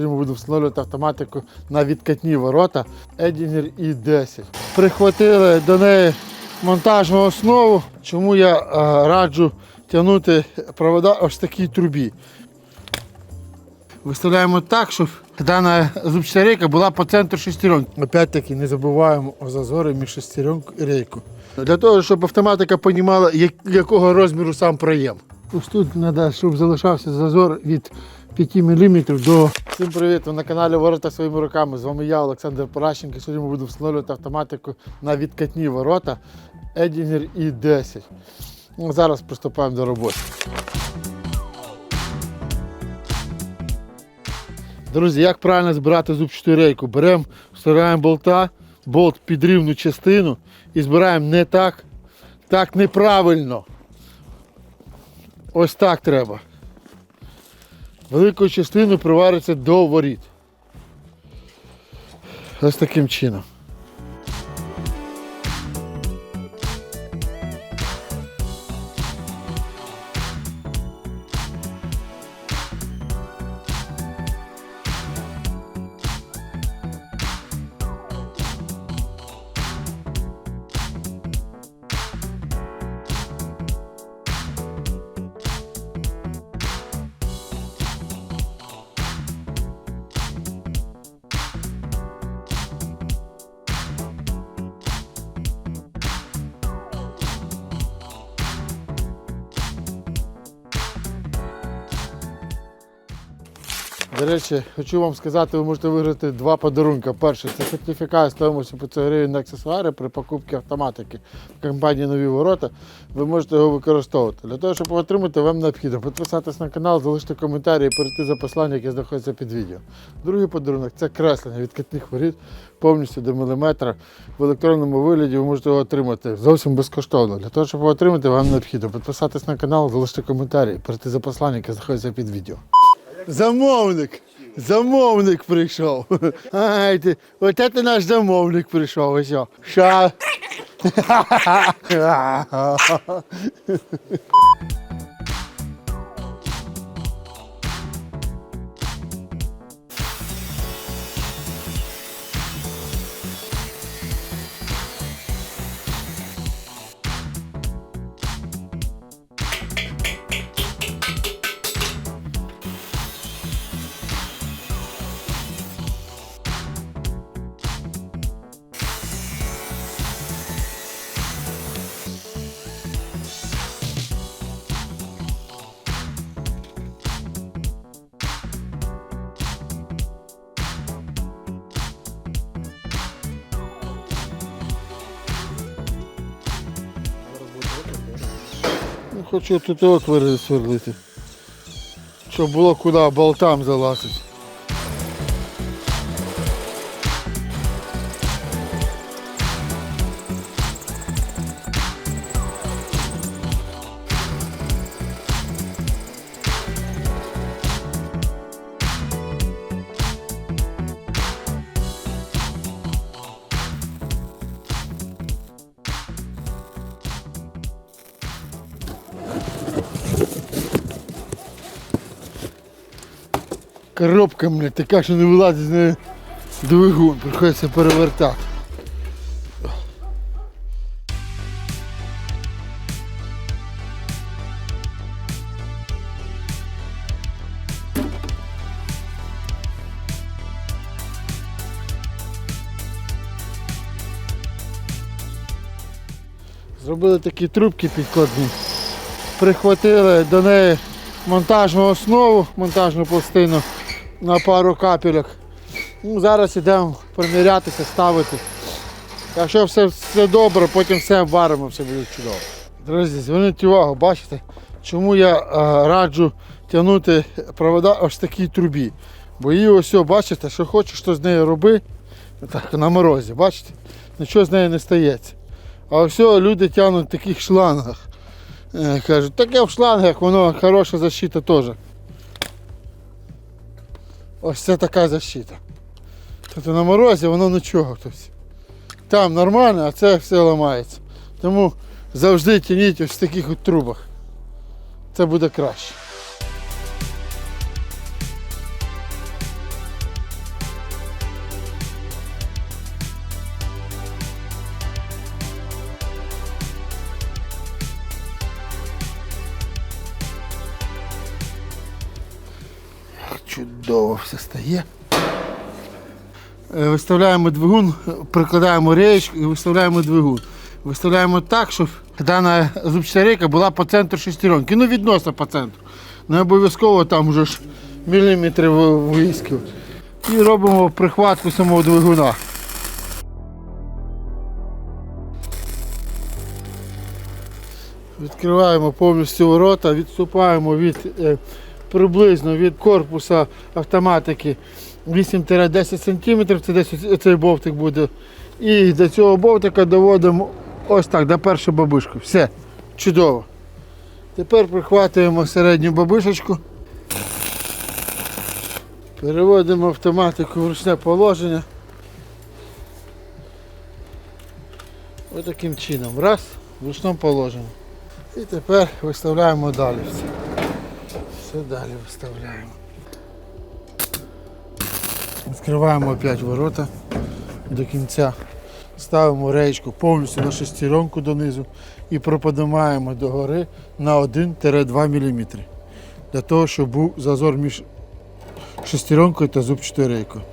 Ми будемо встановлювати автоматику на відкатні ворота Edinger i10. Прихватили до неї монтажну основу. Чому я е, раджу тягнути провода ось такій трубі. Виставляємо так, щоб дана зубчата рейка була по центру шестеренки. Опять-таки не забуваємо о зазорі між шестеренку і рейку. Для того, щоб автоматика розуміла, якого розміру сам проєм. Ось тут треба, щоб залишався зазор від 5 мм до. Всім привіт! Ви на каналі Ворота своїми руками. З вами я, Олександр Поращенко. Сьогодні ми будемо встановлювати автоматику на відкатні ворота Edinger i10. Ну, Зараз приступаємо до роботи. Друзі, як правильно збирати зубчату рейку? Беремо, вставляємо болта, болт під рівну частину і збираємо не так, так неправильно. Ось так треба. Велику частиною привариться до воріт. Ось таким чином. До речі, хочу вам сказати, ви можете виграти два подарунки. Перший це сертифікат стоїмості 500 гривень на аксесуари при покупці автоматики в компанії Нові Ворота. Ви можете його використовувати. Для того, щоб отримати, вам необхідно підписатись на канал, залишити коментарі і перейти за послання, яке знаходиться під відео. Другий подарунок це креслення відкатних воріт повністю до міліметра. В електронному вигляді ви можете його отримати зовсім безкоштовно. Для того, щоб отримати, вам необхідно підписатись на канал, залишити коментарі і перейти за послання, яке знаходиться під відео. Замовник! Замовник прийшов. Ай, ти, от це наш замовник прийшов. Ось. Ша. Хочу тут отвори сверлити. Щоб було куди болтам залазити. Коробка, блядь, така, що не вилазить з неї двигун, приходиться перевертати. Зробили такі трубки підкладні. Прихватили до неї монтажну основу, монтажну пластину на пару капелек. Ну, зараз йдемо примірятися, ставити. Якщо все, все добре, потім все варимо, все буде чудово. Друзі, зверніть увагу, бачите, чому я е, раджу тягнути провода ось в такій трубі. Бо її ось, бачите, що хочеш, що з нею роби. Так, на морозі, бачите? Нічого з нею не стається. А ось люди тягнуть в таких шлангах. Е, Кажуть, таке в шлангах, воно хороша защита теж. Ось це така защита. Тобто на морозі воно нічого. Тобто. Там нормально, а це все ламається. Тому завжди тяніть ось в таких от трубах. Це буде краще. Чудово все стає. Е, Виставляємо двигун, прикладаємо реєчку і виставляємо двигун. Виставляємо так, щоб дана зубчата рейка була по центру шестеренки. Ну, відносно по центру. Не обов'язково там вже ж міліметри ви- виїскувати. І робимо прихватку самого двигуна. Відкриваємо повністю ворота, відступаємо від е, приблизно від корпуса автоматики 8-10 см, це десь цей бовтик буде. І до цього бовтика доводимо ось так, до першої бабушки. Все, чудово. Тепер прихватуємо середню бабушечку. Переводимо автоматику в ручне положення. Ось таким чином. Раз, в ручному положенні. І тепер виставляємо далі. Все далі виставляємо. Відкриваємо опять ворота до кінця. Ставимо реєчку повністю на шестеренку донизу і проподимаємо догори на 1-2 мм. Для того, щоб був зазор між шестеренкою та зубчатою рейкою.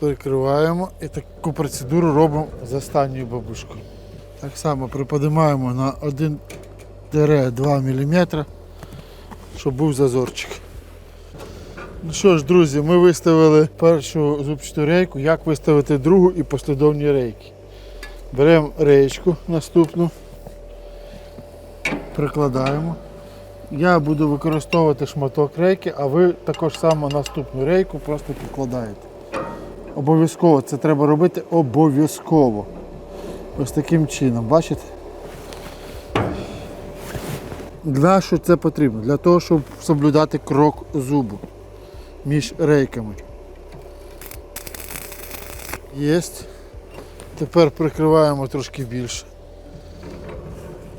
Перекриваємо і таку процедуру робимо з останньою бабушкою. Так само приподимаємо на 1-2 мм, щоб був зазорчик. Ну що ж, друзі, ми виставили першу зубчату рейку, як виставити другу і послідовні рейки. Беремо реєчку наступну, прикладаємо. Я буду використовувати шматок рейки, а ви також само наступну рейку просто підкладаєте. Обов'язково це треба робити обов'язково. Ось таким чином, бачите? Для що це потрібно? Для того, щоб соблюдати крок зубу між рейками. Єсть. Тепер прикриваємо трошки більше.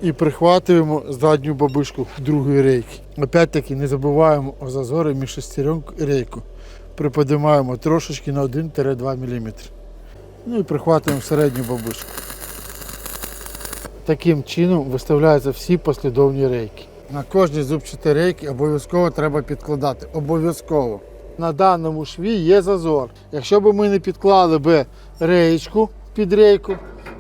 І прихватуємо задню бабушку другої рейки. Опять-таки не забуваємо о зазорі між шестеренку і рейку. Приподимаємо трошечки на 1-2 мм. Ну і прихватуємо середню бабушку. Таким чином виставляються всі послідовні рейки. На кожній зубчатій рейки обов'язково треба підкладати. Обов'язково. На даному шві є зазор. Якщо б ми не підклали би реєчку під рейку,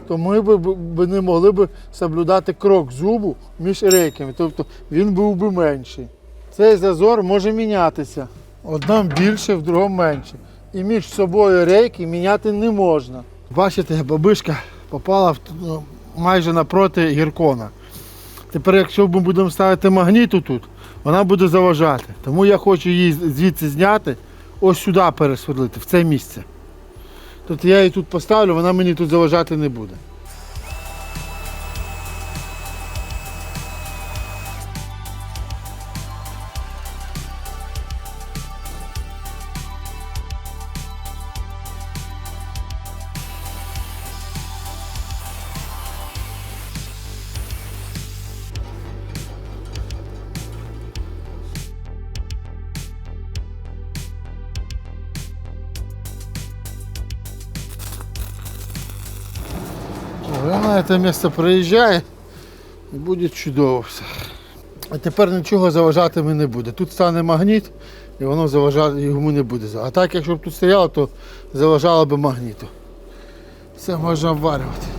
то ми б, б не могли б соблюдати крок зубу між рейками. Тобто він був би менший. Цей зазор може мінятися. Одному більше, в другому менше. І між собою рейки міняти не можна. Бачите, бабишка попала в, ну, майже напроти гіркона. Тепер, якщо ми будемо ставити магніту тут, вона буде заважати. Тому я хочу її звідси зняти, ось сюди пересверлити, в це місце. Тобто я її тут поставлю, вона мені тут заважати не буде. На це місце приїжджає і буде чудово все. А тепер нічого заважати ми не буде. Тут стане магніт і воно заважати йому не буде. А так, якщо б тут стояло, то заважало б магніту. Все можна обварювати.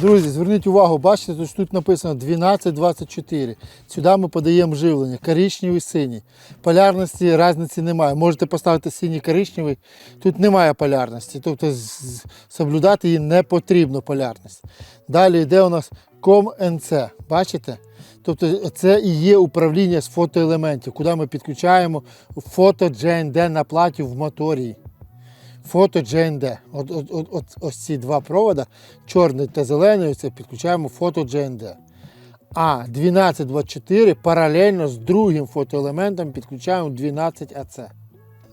Друзі, зверніть увагу, бачите, тут, написано 1224. Сюди ми подаємо живлення. Коричневий синій. Полярності різниці немає. Можете поставити синій коричневий. Тут немає полярності. Тобто соблюдати її не потрібно полярність. Далі йде у нас COM-NC. Бачите? Тобто це і є управління з фотоелементів, куди ми підключаємо фото GND на платі в моторі. Фото GND. От, от, от, от, ось ці два провода, чорний та зелений, це підключаємо фото GND. А 1224 паралельно з другим фотоелементом підключаємо 12AC.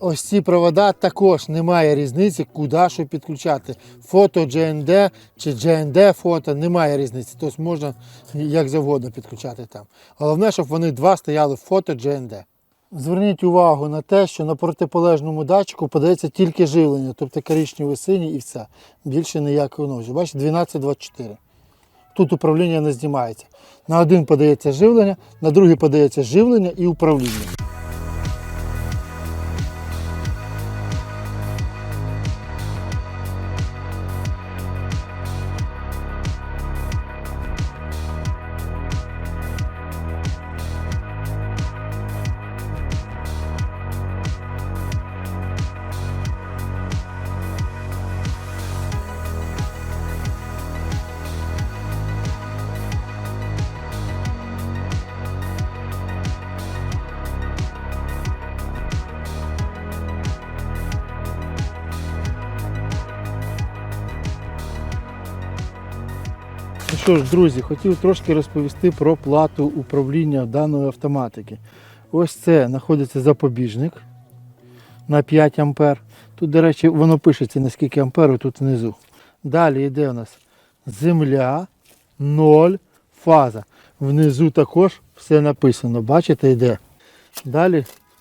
Ось ці провода також немає різниці, куди що підключати. Фото GND чи GND фото немає різниці. Тобто можна як завгодно підключати там. Головне, щоб вони два стояли фото GND. Зверніть увагу на те, що на протиполежному датчику подається тільки живлення, тобто коричневий синій і все. Більше ніякої ножі. Бачите, 1224. Тут управління не знімається. На один подається живлення, на другий подається живлення і управління. Що ж, друзі, хотів трошки розповісти про плату управління даної автоматики. Ось це знаходиться запобіжник на 5 ампер. Тут, до речі, воно пишеться наскільки амперу тут внизу. Далі йде у нас земля, 0, фаза. Внизу також все написано. Бачите, йде. Далі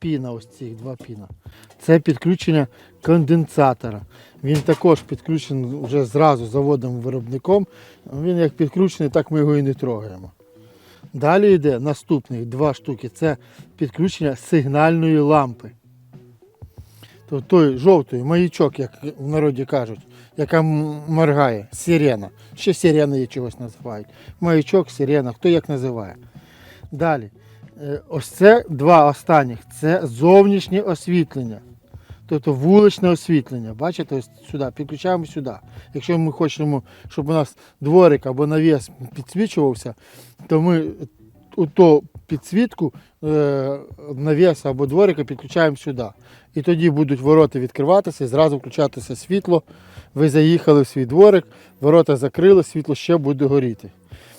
піна, ось цих два піна. Це підключення конденсатора. Він також підключений вже зразу заводом виробником. Він як підключений, так ми його і не трогаємо. Далі йде наступних два штуки. Це підключення сигнальної лампи. То той жовтий маячок, як в народі кажуть, яка моргає, сирена. Ще сирена є чогось називають. Маячок, сирена, хто як називає. Далі. Е, Ось це два останніх. Це зовнішнє освітлення. Тобто вуличне освітлення. Бачите, ось сюди, підключаємо сюди. Якщо ми хочемо, щоб у нас дворик або навіс підсвічувався, то ми у ту підсвітку е, навіса або дворика підключаємо сюди. І тоді будуть ворота відкриватися зразу включатися світло. Ви заїхали в свій дворик, ворота закрили, світло ще буде горіти.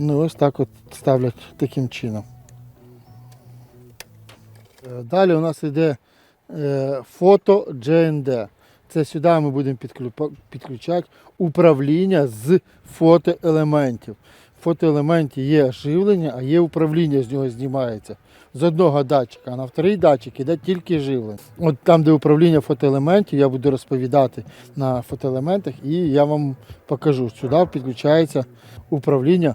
Ну ось так от ставлять таким чином. Е, Далі у нас йде е, фото GND. Це сюди ми будемо підключати управління з фотоелементів. В фотоелементі є живлення, а є управління з нього знімається. З одного датчика, а на вторий датчик йде тільки живлення. От там, де управління фотоелементів, я буду розповідати на фотоелементах і я вам покажу. Сюди підключається управління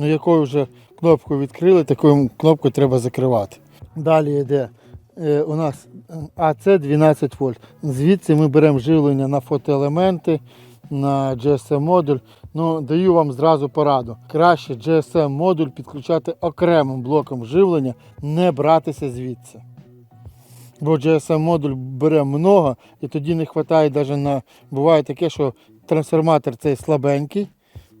Ну якою вже кнопку відкрили, такою кнопкою треба закривати. Далі йде е, у нас АЦ 12 вольт. Звідси ми беремо живлення на фотоелементи, на GSM модуль. Ну, даю вам зразу пораду. Краще GSM модуль підключати окремим блоком живлення, не братися звідси. Бо GSM модуль бере много і тоді не вистачає навіть на. Буває таке, що трансформатор цей слабенький,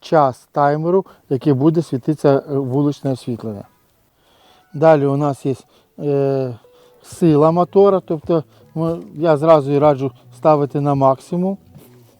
час таймеру, який буде світитися е, вуличне освітлення. Далі у нас є е, сила мотора, тобто я зразу і раджу ставити на максимум.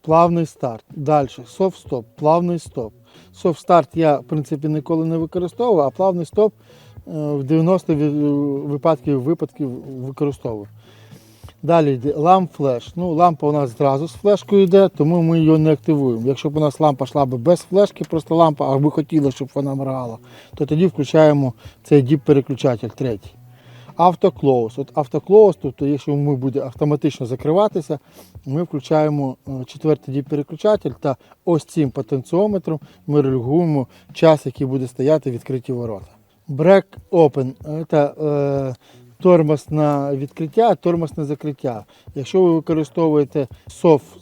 плавний старт. Далі soft стоп, плавний стоп. Soft старт я в принципі ніколи не використовував, а плавний стоп е, в 90 випадків випадків використовую. Далі йде ламп флеш. Ну, лампа у нас зразу з флешкою йде, тому ми її не активуємо. Якщо б у нас лампа йшла б без флешки, просто лампа, а ми хотіли, щоб вона моргала, то тоді включаємо цей діп-переключатель третій. Автоклоус. От автоклоус, тобто, якщо ми буде автоматично закриватися, ми включаємо е, четвертий діп переключатель та ось цим потенціометром ми регулюємо час, який буде стояти відкриті ворота. Break open це е, тормоз на відкриття, тормоз на закриття. Якщо ви використовуєте soft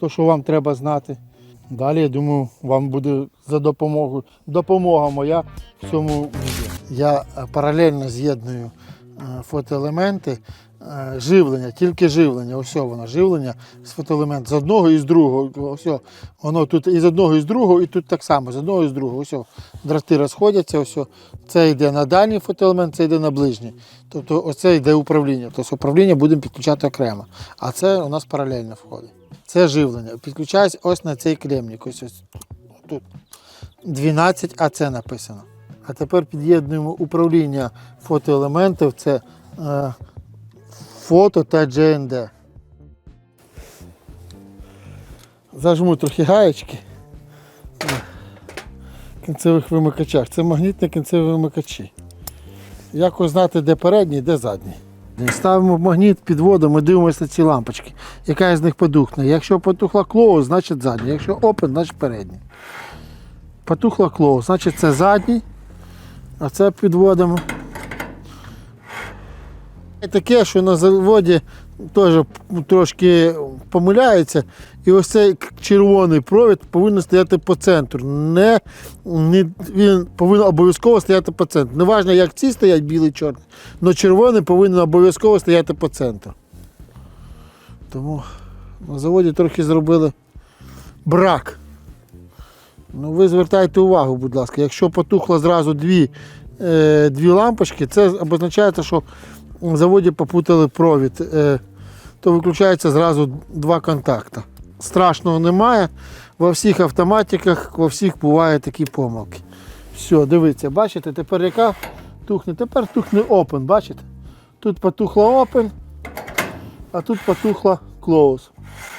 то, що вам треба знати. Далі, я думаю, вам буде за допомогою допомога моя в цьому відео. Я е, паралельно з'єдную е, фотоелементи, е, живлення, тільки живлення. Ось воно живлення з фотоелемент з одного і з другого. Ось воно тут і з одного, і з другого, і тут так само, з одного і з другого. Ось драти розходяться. Ось це йде на дальній фотоелемент, це йде на ближній. Тобто оце йде управління. Тобто управління будемо підключати окремо. А це у нас паралельно входить. Це живлення. Підключається ось на цей клемник. Ось ось тут. 12 АЦ написано. А тепер під'єднуємо управління фотоелементів. Це е, фото та GND. Зажму трохи гаєчки в кінцевих вимикачах. Це магнітні кінцеві вимикачі. Як узнати, де передній, де задній. Ставимо магніт, підводимо дивимося на ці лампочки. Яка з них подухне. Якщо потухла клоу, значить задній. Якщо опен, значить передній. Потухла клоу, значить це задній, а це підводимо. Таке, що на заводі теж трошки помиляється. І ось цей червоний провід повинен стояти по центру. Не, не, він повинен обов'язково стояти по центру. Неважно, як ці стоять білий чорний, але червоний повинен обов'язково стояти по центру. Тому на заводі трохи зробили брак. Ну, ви звертайте увагу, будь ласка, якщо потухло зразу дві, е, дві лампочки, це означає, що на заводі попутали провід. Е, то виключається зразу два контакти. Страшного немає. Во всіх автоматиках, во всіх бувають такі помилки. Все, дивіться, бачите, тепер яка тухне? Тепер тухне open, бачите? Тут потухла open, а тут потухла close.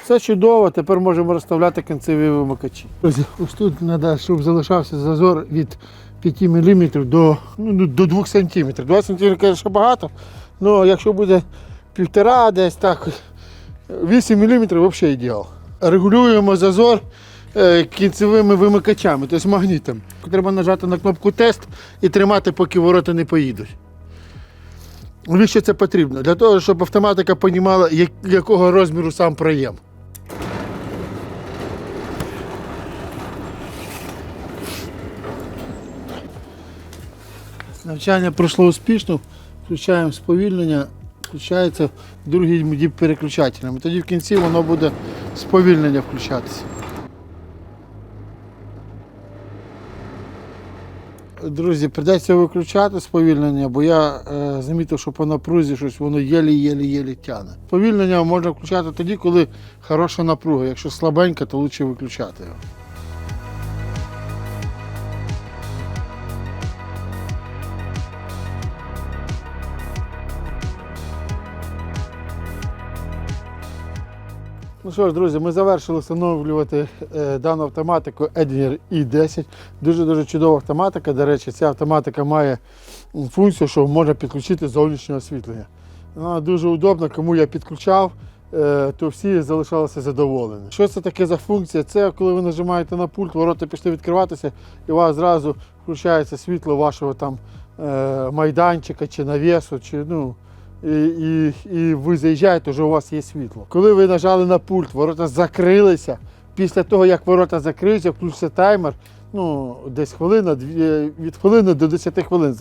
Все чудово, тепер можемо розставляти кінцеві вимикачі. Друзі, ось тут треба, щоб залишався зазор від 5 мм до, ну, до 2 см. 2 см, звісно, багато, але якщо буде півтора десь так, 8 мм взагалі ідеал. Регулюємо зазор е, кінцевими вимикачами, тобто магнітом. Треба нажати на кнопку тест і тримати, поки ворота не поїдуть. Навіщо це потрібно? Для того, щоб автоматика розуміла, якого розміру сам проєм. Навчання пройшло успішно, включаємо сповільнення, включається другий діп переключателем. Тоді в кінці воно буде сповільнення включатися. Друзі, придеться виключати сповільнення, бо я е, замітив, що по напрузі щось воно єлі-єлі-єлі тяне. Сповільнення можна включати тоді, коли хороша напруга. Якщо слабенька, то краще виключати його. Ну що ж, друзі, ми завершили встановлювати е, дану автоматику Edinger i10. Дуже-дуже чудова автоматика. До речі, ця автоматика має функцію, що можна підключити зовнішнє освітлення. Вона дуже удобна, кому я підключав, е, то всі залишалися задоволені. Що це таке за функція? Це коли ви нажимаєте на пульт, ворота пішли відкриватися, і у вас зразу включається світло вашого там е, майданчика чи навісу, чи ну. І, і, і ви заїжджаєте, вже у вас є світло. Коли ви нажали на пульт, ворота закрилися. Після того, як ворота закриються, включиться таймер. Ну, десь хвилина, від хвилини до 10 хвилин,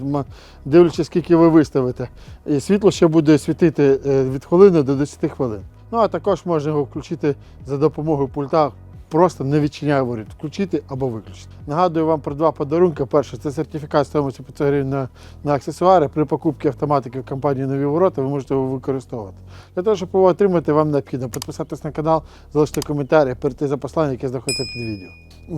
дивлячись, скільки ви виставите. І світло ще буде світити е, від хвилини до 10 хвилин. Ну а також можна його включити за допомогою пульта, просто не відчиняє воріт, включити або виключити. Нагадую вам про два подарунки. Перше, це сертифікат стоїмості 500 гривень на, на аксесуари. При покупці автоматики в компанії Нові ворота ви можете його використовувати. Для того, щоб його отримати, вам необхідно підписатись на канал, залишити коментарі, перейти за послання, яке знаходиться під відео.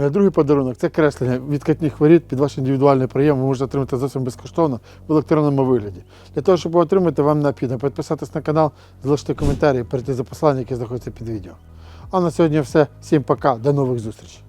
Е, Другий подарунок це креслення відкатних воріт під ваш індивідуальний прийом. Ви можете отримати зовсім безкоштовно в електронному вигляді. Для того, щоб його отримати, вам необхідно підписатись на канал, залишити коментарі, перейти за послання, яке знаходиться під відео. А на сьогодні все. Всім пока, до нових зустрічей.